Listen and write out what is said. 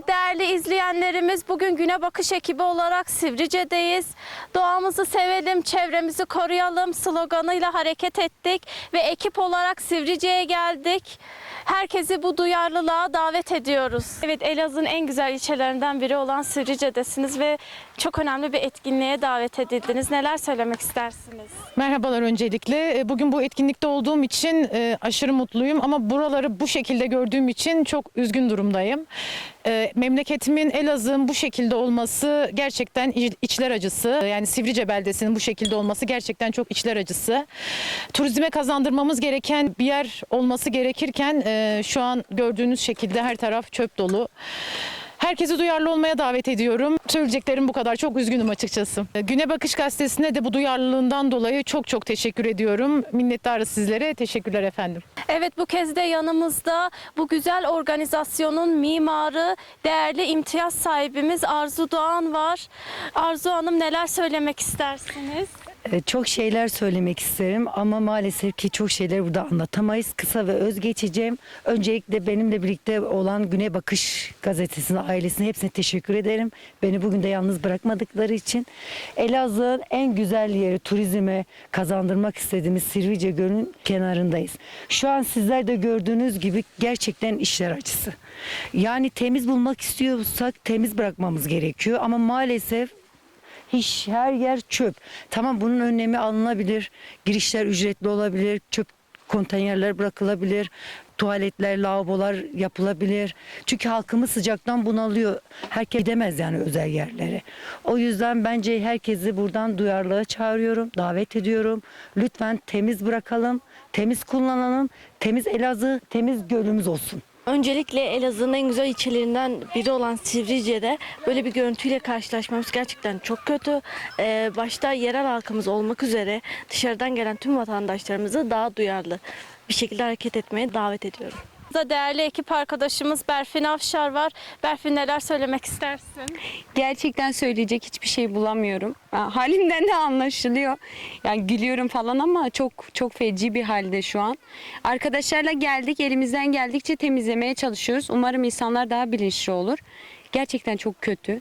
Evet değerli izleyenlerimiz bugün Güne Bakış ekibi olarak Sivrice'deyiz. Doğamızı sevelim, çevremizi koruyalım sloganıyla hareket ettik ve ekip olarak Sivrice'ye geldik. Herkesi bu duyarlılığa davet ediyoruz. Evet Elazığ'ın en güzel ilçelerinden biri olan Sivrice'desiniz ve çok önemli bir etkinliğe davet edildiniz. Neler söylemek istersiniz? Merhabalar öncelikle. E, Bugün bu etkinlikte olduğum için e, aşırı mutluyum ama buraları bu şekilde gördüğüm için çok üzgün durumdayım. E, Memleketimin Elazığ'ın bu şekilde olması gerçekten iç- içler acısı. Yani Sivrice beldesinin bu şekilde olması gerçekten çok içler acısı. Turizme kazandırmamız gereken bir yer olması gerekirken e, şu an gördüğünüz şekilde her taraf çöp dolu. Herkesi duyarlı olmaya davet ediyorum. Söyleyeceklerim bu kadar. Çok üzgünüm açıkçası. Güne Bakış Gazetesi'ne de bu duyarlılığından dolayı çok çok teşekkür ediyorum. Minnettarız sizlere. Teşekkürler efendim. Evet bu kez de yanımızda bu güzel organizasyonun mimarı, değerli imtiyaz sahibimiz Arzu Doğan var. Arzu Hanım neler söylemek istersiniz? Ee, Çok şeyler söylemek isterim ama maalesef ki çok şeyler burada anlatamayız. Kısa ve öz geçeceğim. Öncelikle benimle birlikte olan Güne Bakış gazetesine, ailesine hepsine teşekkür ederim. Beni bugün de yalnız bırakmadıkları için. Elazığ'ın en güzel yeri turizme kazandırmak istediğimiz Sirvice Gölü'nün kenarındayız. Şu an sizler de gördüğünüz gibi gerçekten işler acısı. Yani temiz bulmak istiyorsak temiz bırakmamız gerekiyor ama maalesef hiç her yer çöp. Tamam bunun önlemi alınabilir. Girişler ücretli olabilir. Çöp konteynerler bırakılabilir. Tuvaletler, lavabolar yapılabilir. Çünkü halkımız sıcaktan bunalıyor. Herkes gidemez yani özel yerlere. O yüzden bence herkesi buradan duyarlılığa çağırıyorum, davet ediyorum. Lütfen temiz bırakalım, temiz kullanalım, temiz Elazığ, temiz gölümüz olsun. Öncelikle Elazığ'ın en güzel ilçelerinden biri olan Sivrice'de böyle bir görüntüyle karşılaşmamız gerçekten çok kötü. Ee, başta yerel halkımız olmak üzere dışarıdan gelen tüm vatandaşlarımızı daha duyarlı bir şekilde hareket etmeye davet ediyorum. Da değerli ekip arkadaşımız Berfin Afşar var. Berfin neler söylemek istersin? Gerçekten söyleyecek hiçbir şey bulamıyorum. Ha, Halimden de anlaşılıyor. Yani gülüyorum falan ama çok çok feci bir halde şu an. Arkadaşlarla geldik, elimizden geldikçe temizlemeye çalışıyoruz. Umarım insanlar daha bilinçli olur. Gerçekten çok kötü.